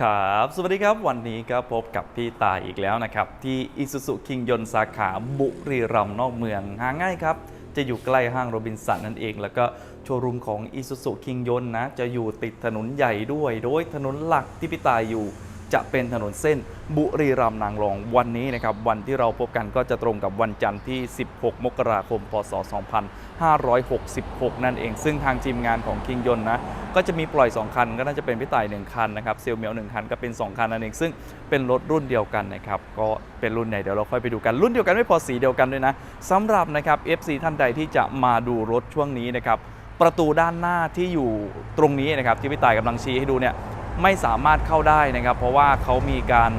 ครับสวัสดีครับวันนี้ก็พบกับพี่ตายอีกแล้วนะครับ ที่อิสุสุคิงยนสาขาบุรีรัมย์นอกเมืองหาง่ายครับ จะอยู่ใกล้ห้างโรบินสันนั่นเอง แล้วก็โชว์รูมของอิสุสุคิงยนนะ จะอยู่ติดถนนใหญ่ด้วย โดยถนนหลักที่พี่ตายอยู่ จะเป็นถนนเส้นบุรีรัมย์นางรองวันนี้นะครับวันที่เราพบกันก็จะตรงกับวันจันทร์ที่ 16 มกราคม พศ 2566 นั่นเอง ซึ่งทางทีมงานของคิงยนนะก็จะมีปล่อย 2 คัน ก็น่าจะเป็นพี่ต่าย1คันนะครับเซลเมียว1คันก็เป็น 2 คันนั่นเอง ซึ่งเป็นรถรุ่นเดียวกันนะครับก็เป็นรุ่นไหนเดี๋ยวเราค่อยไปดูกันรุ่นเดียวกันไม่พอสีเดียวกันด้วยนะสำหรับนะครับ FC ท่านใดที่จะมาดูรถช่วงนี้นะครับประตูด้านหน้าที่อยู่ตรงนี้นะครับที่พี่ต่ายกำลังชี้ให้ดูเนี่ย ไม่สามารถเข้าได้นะครับ เพราะว่าเขามีการ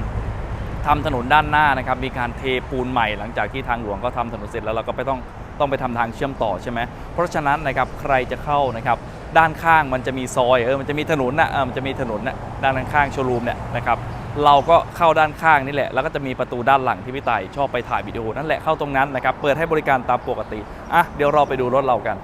ทำถนนด้านหน้านะครับ มีการเทปูนใหม่หลังจากที่ทางหลวงก็ทำถนนเสร็จแล้วเราก็ไปต้องต้องไปทำทางเชื่อมต่อใช่ไหมเพราะฉะนั้นนะครับใครจะเข้านะครับด้านข้างมันจะมีซอยเออมันจะมีถนนนะเออมันจะมีถนนนะด้านข้างโชว์รูมเนี่ยนะครับเราก็เข้าด้านข้างนี่แหละ แล้วก็จะมีประตูด้านหลังที่พี่ไต่ชอบไปถ่ายวิดีโอนั่นแหละเข้าตรงนั้นนะครับเปิดให้บริการตามปกติอะเดี๋ยวเราไปดูรถเรากัน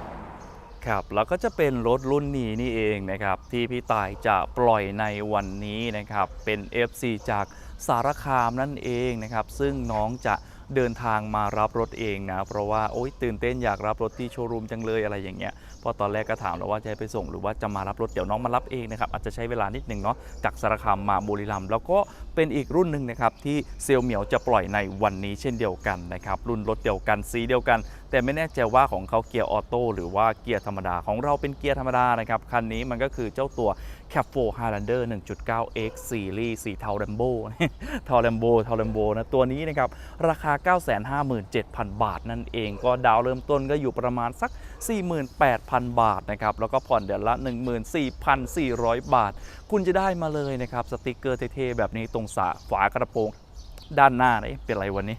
ครับแล้วก็จะเป็นรถรุ่นนี้นี่เองนะครับที่พี่ตายจะปล่อยในวันนี้นะครับเป็น FC จากสารคามนั่นเองนะครับซึ่งน้องจะ เดินทางมารับรถเองนะ เพราะว่าโอ๊ยตื่นเต้นอยากรับรถที่โชว์รูมจังเลยอะไรอย่างเงี้ยพราะตอนแรกก็ถามแล้วว่าจะให้ไปส่งหรือว่าจะมารับรถเดี๋ยวน้องมารับเองนะครับอาจจะใช้เวลานิดนึงเนาะจากสารคามมาบุรีรัมย์แล้วก็เป็นอีกรุ่นหนึ่งนะครับที่เซลเหมียวจะปล่อยในวันนี้เช่นเดียวกันนะครับรุ่นรถเดียวกันสีเดียวกัน แต่ไม่แน่ใจว่าของเขาเกียร์ออโต้หรือว่าเกียร์ธรรมดาของเราเป็นเกียร์ธรรมดานะครับคันนี้มันก็คือเจ้าตัว c a p 4 Highlander 1.9 X Series สีเทา Lambo เทา Lambo เทา Lambo นะตัวนี้นะครับราคา957,000 บาทนั่นเอง ก็ดาวเริ่มต้นก็อยู่ประมาณสัก 48,000 บาทนะครับ แล้วก็ผ่อนเดือนละ 14,400 บาท คุณจะได้มาเลยนะครับ สติกเกอร์เท่ๆแบบนี้ตรงสาฝากระโปรงด้านหน้านี่เป็นไรวันนี้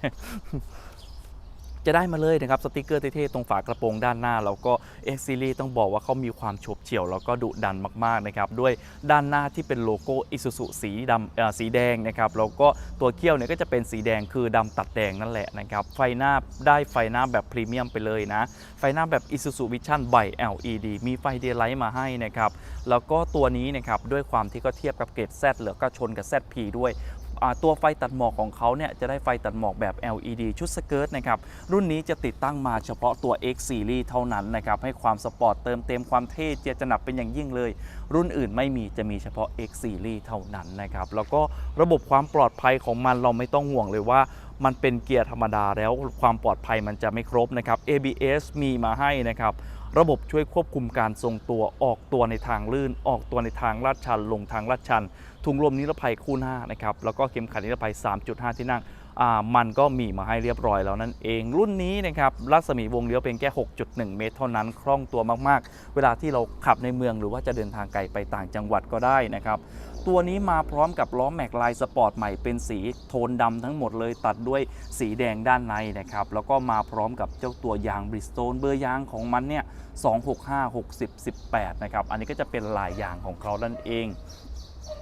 จะได้มาเลยนะครับสติกเกอร์เท่ๆตรงฝากระโปรงด้านหน้า แล้วก็ X Series ต้องบอกว่าเขามีความโฉบเฉี่ยวแล้วก็ดุดันมากๆนะครับด้วยด้านหน้าที่เป็นโลโก้ Isuzu สีดำเอ่อสีแดงนะครับแล้วก็ตัวเขี้ยวเนี่ยก็จะเป็นสีแดงคือดำตัดแดงนั่นแหละนะครับไฟหน้าได้ไฟหน้าแบบพรีเมียมไปเลยนะ ไฟหน้าแบบ Isuzu Vision by LED มีไฟเดย์ไลท์มาให้นะครับแล้วก็ตัวนี้นะครับด้วยความที่ก็เทียบกับเกรด Z เหลือก็ชนกับ ZP ด้วย ตัวไฟตัดหมอกของเขาเนี่ยจะได้ไฟตัดหมอกแบบ LED ชุดสเกิร์ตนะครับรุ่นนี้จะติดตั้งมาเฉพาะตัว X Series เท่านั้นนะครับให้ความสปอร์ตเติมเต็มความเท่เจียจนับเป็นอย่างยิ่งเลย รุ่นอื่นไม่มีจะมีเฉพาะ X Series เท่านั้นนะครับแล้วก็ระบบความปลอดภัยของมันเราไม่ต้องห่วงเลยว่ามันเป็นเกียร์ธรรมดาแล้วความปลอดภัยมันจะไม่ครบนะครับ ABS มีมาให้นะครับ ระบบช่วยควบคุมการทรงตัวออกตัวในทางลื่น ออกตัวในทางลาดชัน ลงทางลาดชัน ถุงลมนิรภัยคู่หน้านะครับแล้วก็เข็มขัดนิรภัย 3.5 ที่นั่งมันก็มีมาให้เรียบร้อยแล้วนั่นเอง รุ่นนี้นะครับรัศมีวงเลี้ยวเป็นแค่ 6.1 เมตรเท่านั้นคล่องตัวมากๆ เวลาที่เราขับในเมืองหรือว่าจะเดินทางไกลไปต่างจังหวัดก็ได้นะครับ ตัวนี้มาพร้อมกับล้อแม็กลายสปอร์ตใหม่เป็นสีโทนดำทั้งหมดเลยตัดด้วยสีแดงด้านในนะครับ แล้วก็มาพร้อมกับเจ้าตัวยางบริสโตนเบอร์ยางของมันเนี่ย 265 60 18 นะครับ อันนี้ก็จะเป็นลายยางของเขานั่นเอง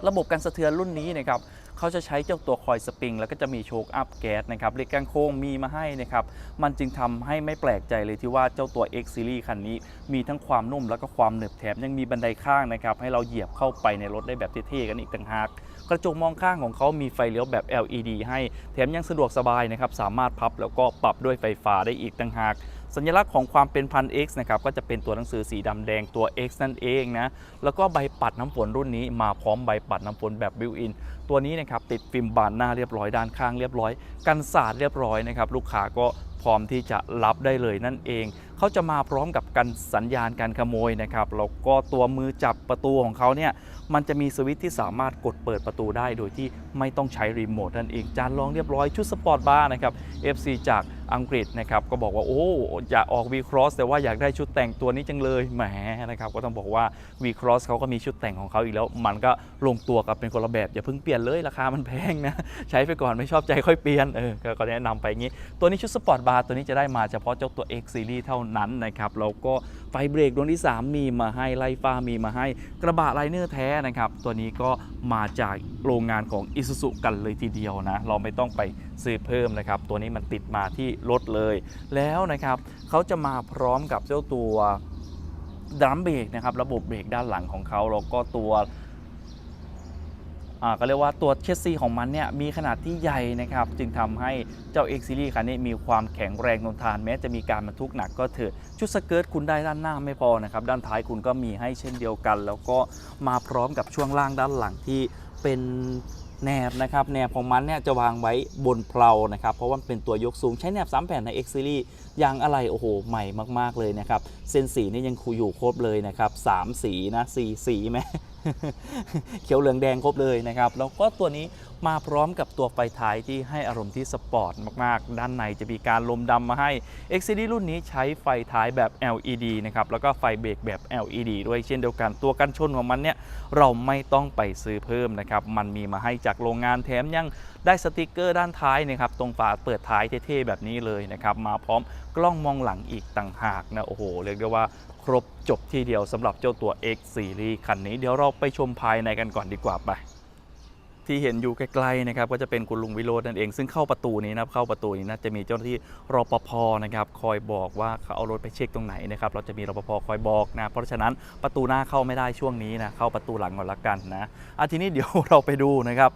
ระบบการสะเทือนรุ่นนี้นะครับ เขาจะใช้เจ้าตัวคอยสปริง แล้วก็จะมีโชคอัพแก๊สนะครับเหล็กกางโค้งมีมาให้นะครับมันจึงทำให้ไม่แปลกใจเลยที่ว่าเจ้าตัว X Series คันนี้ มีทั้งความนุ่มแล้วก็ความหนึบแถมยังมีบันไดข้างนะครับให้เราเหยียบเข้าไปในรถได้แบบเท่ๆกันอีกต่างหากกระจกมองข้างของเขามีไฟเลี้ยวแบบ LED ให้แถมยังสะดวกสบายนะครับสามารถพับแล้วก็ปรับด้วยไฟฟ้าได้อีกต่างหากสัญลักษณ์ของความเป็นพัน X นะครับก็จะเป็นตัวหนังสือสีดำแดงตัว X นั่นเองนะแล้วก็ใบปัดน้ำฝนรุ่นนี้มาพร้อมใบปัดน้ำฝนแบบบิวอินตัวนี้นะครับติดฟิล์มบานหน้าเรียบร้อยด้านข้างเรียบร้อย กันสาดเรียบร้อยนะครับลูกค้าก็พร้อมที่จะรับได้เลยนั่นเอง เขาจะมาพร้อมกับกันสัญญาณการขโมยนะครับแล้วก็ตัวมือจับประตูของเขาเนี่ยมันจะมีสวิตช์ที่สามารถกดเปิดประตูได้โดยที่ไม่ต้องใช้รีโมทนั่นเอง จานรองเรียบร้อยชุดสปอร์ตบาร์นะครับ FC จากอังกฤษนะครับก็บอกว่าโอ้อยากออก V Cross แต่ว่าอยากได้ชุดแต่งตัวนี้จังเลยแหมนะครับก็ต้องบอกว่า V Cross เขาก็มีชุดแต่งของเขาอีกแล้ว มันก็ลงตัวกับเป็นคนละแบบ อย่าเพิ่งเปลี่ยนเลยราคามันแพงนะใช้ไปก่อนไม่ชอบใจค่อยเปลี่ยนเออก็แนะนำไปอย่างนี้ ตัวนี้ชุดสปอร์ตบาร์ตัวนี้จะได้มาเฉพาะเจ้าตัว X Series เท่านั้นนะครับแล้วก็ไฟเบรกดวงที่ 3 มีมาให้ไล่ฟ้ามีมาให้ กระบะไลเนอร์แท้นะครับ ตัวนี้ก็มาจากโรงงานของ Isuzu กันเลยทีเดียวนะ เราไม่ต้องไปซื้อเพิ่มนะครับ ตัวนี้มันติดมาที่รถเลย แล้วนะครับเขาจะมาพร้อมกับเจ้าตัวดรัมเบรกนะครับ ระบบเบรกด้านหลังของเขาแล้วก็ตัว ก็เรียกว่าตัวเชสซีของมันเนี่ยมีขนาดที่ใหญ่นะครับจึงทำให้เจ้า X Series คันนี้มีความแข็งแรงทนทานแม้จะมีการบรรทุกหนักก็เถอะชุดสเกิร์ตคุณได้ด้านหน้าไม่พอนะครับด้านท้ายคุณก็มีให้เช่นเดียวกัน แล้วก็มาพร้อมกับช่วงล่างด้านหลังที่เป็นแหนบนะครับแหนบของมันเนี่ยจะวางไว้บนเพลานะครับ เพราะว่ามันเป็นตัวยกสูงใช้แหนบ3แผ่นใน X Series ยางอะไรโอ้โห ใหม่มากๆเลยนะครับ เส้นสีนี่ยังคูอยู่ครบเลยนะครับสามสีนะสีสีไหมเขียวเหลืองแดงครบเลยนะครับ แล้วก็ตัวนี้มาพร้อมกับตัวไฟท้ายที่ให้อารมณ์ที่สปอร์ตมากๆ ด้านในจะมีการลมดำมาให้ X Series รุ่นนี้ใช้ไฟท้ายแบบ LED นะครับแล้วก็ไฟเบรกแบบ LED ด้วยเช่นเดียวกันตัวกันชนของมันเนี่ยเราไม่ต้องไปซื้อเพิ่มนะครับมันมีมาให้จากโรงงานแถมยังได้สติกเกอร์ด้านท้ายนะครับตรงฝาเปิดท้ายเท่ๆแบบนี้เลยนะครับมาพร้อมกล้องมองหลังอีกต่างหากนะโอ้โหเรียกได้ว่าครบจบทีเดียวสำหรับเจ้าตัว X Series คันนี้เดี๋ยวเราไปชมภายในกันก่อนดีกว่าไป ที่เห็นอยู่ไกลๆนะครับก็จะเป็นคุณลุงวิโรจน์นั่นเอง ซึ่งเข้าประตูนี้นะเข้าประตูนี้นะจะมีเจ้าหน้าที่รปภนะครับคอยบอกว่าเขาเอารถไปเช็คตรงไหนนะครับเราจะมีรปภคอยบอกนะเพราะฉะนั้นประตูหน้าเข้าไม่ได้ช่วงนี้นะเข้าประตูหลังก่อนละกันนะอะทีนี้เดี๋ยวเราไปดูนะครับ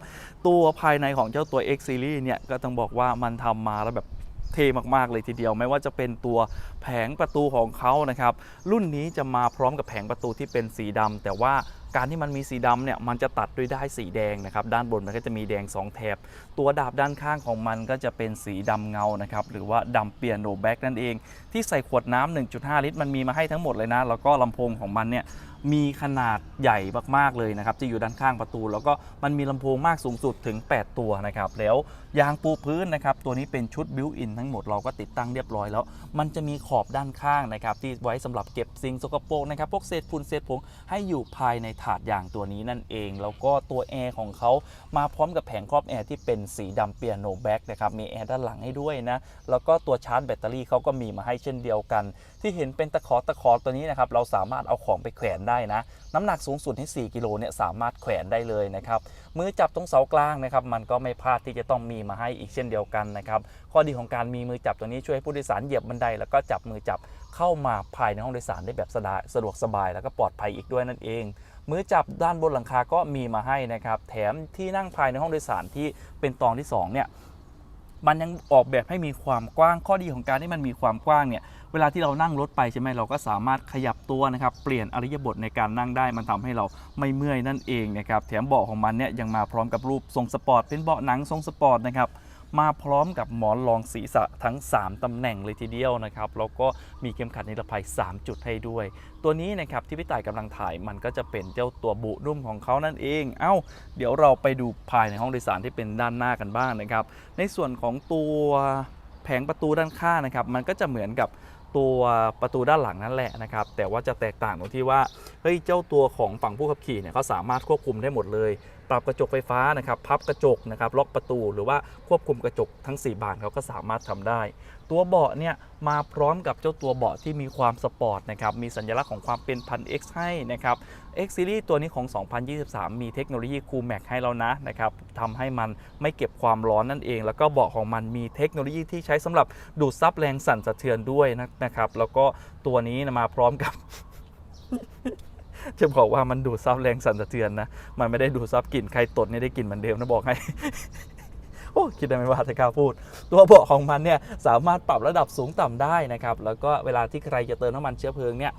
ตัวภายในของเจ้าตัว X Series เนี่ยก็ต้องบอกว่ามันทำมาแล้วแบบ เท่มากๆเลยทีเดียว ไม่ว่าจะเป็นตัวแผงประตูของเขานะครับ รุ่นนี้จะมาพร้อมกับแผงประตูที่เป็นสีดำแต่ว่าการที่มันมีสีดำเนี่ยมันจะตัดด้วยได้สีแดงนะครับ ด้านบนมันก็จะมีแดง 2 แถบ ตัวดาบด้านข้างของมันก็จะเป็นสีดำเงานะครับ หรือว่าดำเปียโนแบ็กนั่นเอง ที่ใส่ขวดน้ำ1.5 ลิตร มันมีมาให้ทั้งหมดเลยนะ แล้วก็ลำโพงของมันเนี่ย มีขนาดใหญ่มากๆเลยนะครับจะอยู่ด้านข้างประตู แล้วก็มันมีลำโพงมากสูงสุดถึง 8 ตัวนะครับแล้วยางปูพื้นนะครับตัวนี้เป็นชุดบิวอินทั้งหมดเราก็ติดตั้งเรียบร้อยแล้ว มันจะมีขอบด้านข้างนะครับที่ไว้สำหรับเก็บสิ่งสกปรกนะครับพวกเศษฝุ่นเศษผงให้อยู่ภายในถาดยางตัวนี้นั่นเอง แล้วก็ตัวแอร์ของเขามาพร้อมกับแผงครอบแอร์ที่เป็นสีดำเปียโนแบ็กนะครับมีแอร์ด้านหลังให้ด้วยนะแล้วก็ตัวชาร์จแบตเตอรี่เขาก็มีมาให้เช่นเดียวกัน ที่เห็นเป็นตะขอตะขอตัวนี้นะครับเราสามารถเอาของไปแขวนได้นะ น้ำหนักสูงสุดที่ 4 กิโลเนี่ยสามารถแขวนได้เลยนะครับมือจับตรงเสากลางนะครับมันก็ไม่พลาดที่จะต้องมีมาให้อีกเช่นเดียวกันนะครับข้อดีของการมีมือจับตัวนี้ช่วยให้ผู้โดยสารเหยียบบันไดแล้วก็จับมือจับเข้ามาภายในห้องโดยสารได้แบบสะดวกสะดวกสบาย แล้วก็ปลอดภัยอีกด้วยนั่นเองมือจับด้านบนหลังคาก็มีมาให้นะครับแถมที่นั่งภายในห้องโดยสารที่เป็นตอนที่สองเนี่ย มันยังออกแบบให้มีความกว้างข้อดีของการที่มันมีความกว้างเนี่ยเวลาที่เรานั่งรถไปใช่ไหมเราก็สามารถขยับตัวนะครับเปลี่ยนอริยบทในการนั่งได้ มันทำให้เราไม่เมื่อยนั่นเองนะครับแถมเบาะของมันเนี่ยยังมาพร้อมกับรูปทรงสปอร์ตเป็นเบาะหนังทรงสปอร์ตนะครับ มาพร้อมกับหมอนรองศีรษะทั้ง 3ตำแหน่งเลยทีเดียวนะครับแล้วก็มีเข็มขัดนิรภัย 3 จุดให้ด้วย ตัวนี้นะครับที่พี่ต่ายกำลังถ่ายมันก็จะเป็นเจ้าตัวบุนุ่มของเขานั่นเอง เอ้า เดี๋ยวเราไปดูภายในห้องโดยสารที่เป็นด้านหน้ากันบ้างนะครับ ในส่วนของตัวแผงประตูด้านข้างนะครับ มันก็จะเหมือนกับตัวประตูด้านหลังนั่นแหละนะครับ แต่ว่าจะแตกต่างตรงที่ว่าเฮ้ยเจ้าตัวของฝั่งผู้ขับขี่เนี่ยเขาสามารถควบคุมได้หมดเลย ปรับกระจกไฟฟ้านะครับพับกระจกนะครับล็อกประตู หรือว่าควบคุมกระจกทั้ง 4 บานเขาก็สามารถทำได้ ตัวเบาะเนี่ยมาพร้อมกับเจ้าตัวเบาะที่มีความสปอร์ตนะครับมีสัญลักษณ์ของความเป็นพัน X ให้นะครับ X Series ตัวนี้ของ 2023 มีเทคโนโลยี Cool Max ให้แล้วนะนะครับทำให้มันไม่เก็บความร้อนนั่นเอง แล้วก็เบาะของมันมีเทคโนโลยีที่ใช้สำหรับดูดซับแรงสั่นสะเทือนด้วยนะนะครับแล้วก็ตัวนี้นะมาพร้อมกับ จะบอกว่ามันดูดซับแรงสั่นสะเทือนนะ มันไม่ได้ดูดซับกลิ่นใครตดนี่ได้กลิ่นเหมือนเดิมนะบอกให้โอ้คิดได้ไหมว่าจะกล้าพูด ตัวเบาะของมันเนี่ยสามารถปรับระดับสูงต่ำได้นะครับ แล้วก็เวลาที่ใครจะเติมน้ำมันเชื้อเพลิงเนี่ย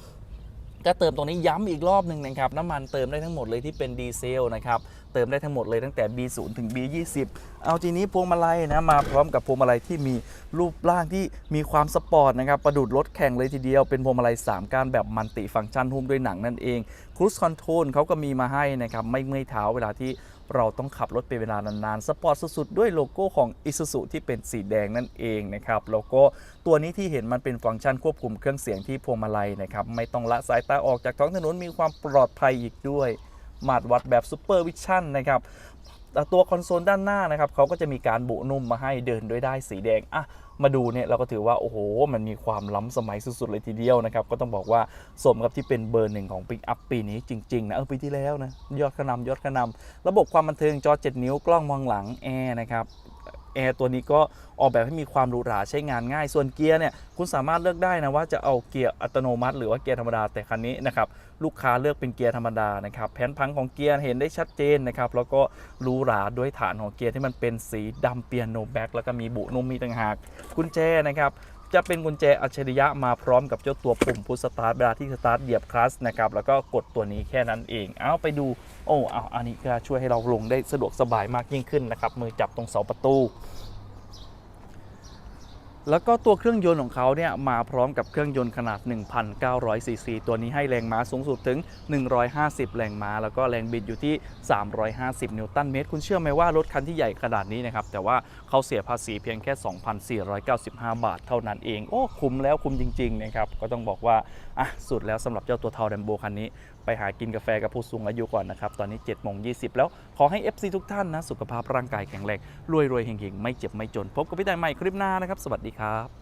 ก็เติมตรงนี้ย้ำอีกรอบหนึ่งนะครับ น้ำมันเติมได้ทั้งหมดเลยที่เป็นดีเซลนะครับ เติมได้ทั้งหมดเลยตั้งแต่ B0 ถึง B20 เอาทีนี้พวงมาลัยนะมาพร้อมกับพวงมาลัยที่มีรูปร่างที่มีความสปอร์ตนะครับประดุดรถแข่งเลยทีเดียวเป็นพวงมาลัย 3ก้านแบบมันติฟังก์ชันหุ้มด้วยหนังนั่นเองครู e คอนโทรลเขาก็มีมาให้นะครับไม่เมื่อยเท้าเวลาที่เราต้องขับรถเป็นเวลานานๆ สปอร์ตสุดๆ ด้วยโลโก้ของ Isuzu ที่เป็นสีแดงนั่นเองนะครับแล้วก็ตัวนี้ที่เห็นมันเป็นฟังก์ชันควบคุมเครื่องเสียงที่พวงมาลัยนะครับไม่ต้องละสายตาออกจากท้องถนนมีความปลอดภัยอีกด้วย มาตรวัดแบบซูเปอร์วิชั่นนะครับตัวคอนโซลด้านหน้านะครับเขาก็จะมีการบุนุ่มมาให้เดินด้วยได้สีแดงอะมาดูเนี่ยเราก็ถือว่า โอ้โห มันมีความล้ำสมัยสุดๆเลยทีเดียวนะครับ ก็ต้องบอกว่าสมกับที่เป็นเบอร์หนึ่งของปิกอัพปีนี้จริง ๆ นะ เออปีที่แล้วนะ ยอดขนำยอดขนำระบบความบันเทิงจอ 7 นิ้วกล้องมองหลังแอร์นะครับ แอร์ตัวนี้ก็ออกแบบให้มีความหรูหราใช้งานง่าย ส่วนเกียร์เนี่ยคุณสามารถเลือกได้นะว่าจะเอาเกียร์อัตโนมัติ หรือว่าเกียร์ธรรมดาแต่คันนี้นะครับลูกค้าเลือกเป็นเกียร์ธรรมดานะครับแผนพังของเกียร์เห็นได้ชัดเจนนะครับแล้วก็หรูหราด้วยฐานของเกียร์ที่มันเป็นสีดำเปียโนแบ็กแล้วก็มีบุนุ่มมีต่างหากกุญแจนะครับ จะเป็นกุญแจอัจฉริยะมาพร้อมกับเจ้าตัวปุ่มพุทสตาร์ทเวลาที่สตาร์ทเหยียบคลัสนะครับแล้วก็กดตัวนี้แค่นั้นเอง เอาไปดู โอ้เอาอันนี้ก็ช่วยให้เราลงได้สะดวกสบายมากยิ่งขึ้นนะครับมือจับตรงเสาประตู แล้วก็ตัวเครื่องยนต์ของเขาเนี่ยมาพร้อมกับเครื่องยนต์ขนาด 1,900 ซีซี ตัวนี้ให้แรงม้าสูงสุดถึง 150 แรงม้า แล้วก็แรงบิดอยู่ที่ 350 นิวตันเมตร คุณเชื่อไหมว่ารถคันที่ใหญ่ขนาดนี้นะครับ แต่ว่าเขาเสียภาษีเพียงแค่ 2,495 บาทเท่านั้นเอง โอ้ คุ้มแล้วคุ้มจริง ๆ นะครับ ก็ต้องบอกว่า อะ สุดแล้วสำหรับเจ้าตัวเทาแรมโบคันนี้ ไปหากินกาแฟกับผู้สูงอายุก่อนนะครับ ตอนนี้7โมงยีแล้ว ขอให้ FC ทุกท่านนะ สุขภาพร่างกายแข็งแรง รวยรวยๆเฮงๆ ไม่เจ็บไม่จน พบกับพี่ได้ใหม่คลิปหน้านะครับ สวัสดีครับ